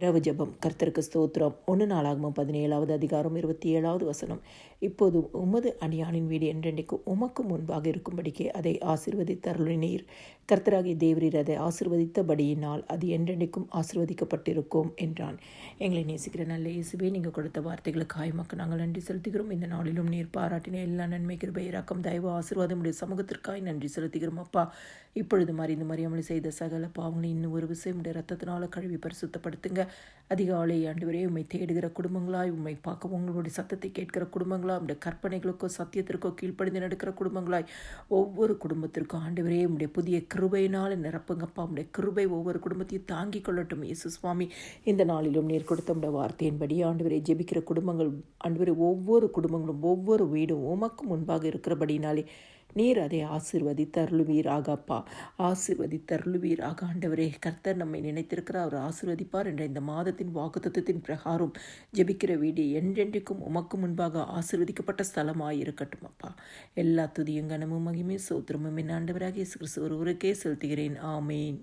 இரவு ஜபம். கர்த்தருக்கு ஸ்தோத்திரம். ஒன்று நாளாகும் பதினேழாவது அதிகாரம் இருபத்தி ஏழாவது வசனம். இப்போது உமது அணியானின் வீடு என்றென்றைக்கு உமக்கு முன்பாக இருக்கும்படிக்கே அதை ஆசிர்வதித்தருளினீர். கர்த்தராகிய தேவரீர் அதை ஆசிர்வதித்தபடியினால் அது என்றென்றைக்கும் ஆசிர்வதிக்கப்பட்டிருக்கும் என்றான். எங்களை நேசிக்கிற நல்ல இயேசுவே நீங்கள் கொடுத்த வார்த்தைகளுக்கு மக்கள் நாங்கள் நன்றி செலுத்துகிறோம். இந்த நாளிலும் நீர் பாராட்டின எல்லா நன்மை கிருபை இறக்கம் தயவு ஆசீர்வாதம் உடைய சமூகத்திற்காய் நன்றி செலுத்துகிறோம் அப்பா. இப்பொழுது மறிந்து மறியாமல் செய்த சகல பாவங்களை இன்னும் ஒரு விஷயம் உடைய ரத்தத்தினால கழுவி பரிசுத்தப்படுத்துங்க. அதிகாலை ஆண்டவரே உம்மை தேடுகிற குடும்பங்களாய் உம்மை பார்க்க உங்களுடைய சத்தத்தை கேட்கிற குடும்பங்களாய் உடைய கற்பனைகளுக்கோ சத்தியத்திற்கோ கீழ்ப்படிந்து நடக்கிற குடும்பங்களாய் ஒவ்வொரு குடும்பத்திற்கும் ஆண்டவரே உடைய புதிய கிருபையினால் நிரப்புங்கப்பா உடைய கிருபை ஒவ்வொரு குடும்பத்தையும் தாங்கிக் கொள்ளட்டும் இயேசு சுவாமி. இந்த நாளிலும் நீர் கொடுத்த உடைய வார்த்தையின்படி ஆண்டவரை ஜெபிக்கிற குடும்பங்கள் ஆண்டவரை ஒவ்வொரு குடும்பங்களும் ஒவ்வொரு வீடும் உமக்கு முன்பாக இருக்கிறபடினாலே நீர் அதை ஆசிர்வதித்தருளுவீராக அப்பா ஆசிர்வதித்தருளுவீராக ஆண்டவரே கர்த்தர் நம்மை நினைத்திருக்கிற அவர் ஆசிர்வதிப்பார் என்ற இந்த மாதத்தின் வாக்குத்தத்தின் பிரகாரம் ஜெபிக்கிற வீடு என்றென்றைக்கும் உமக்கு முன்பாக ஆசிர்வதிக்கப்பட்ட ஸ்தலமாக இருக்கட்டும் அப்பா. எல்லா துதியும் கனமும் மகிமையும் சோத்திரமும் என் ஆண்டவராக இயேசு கிறிஸ்து ஒருவருக்கே செலுத்துகிறேன். ஆமேன்.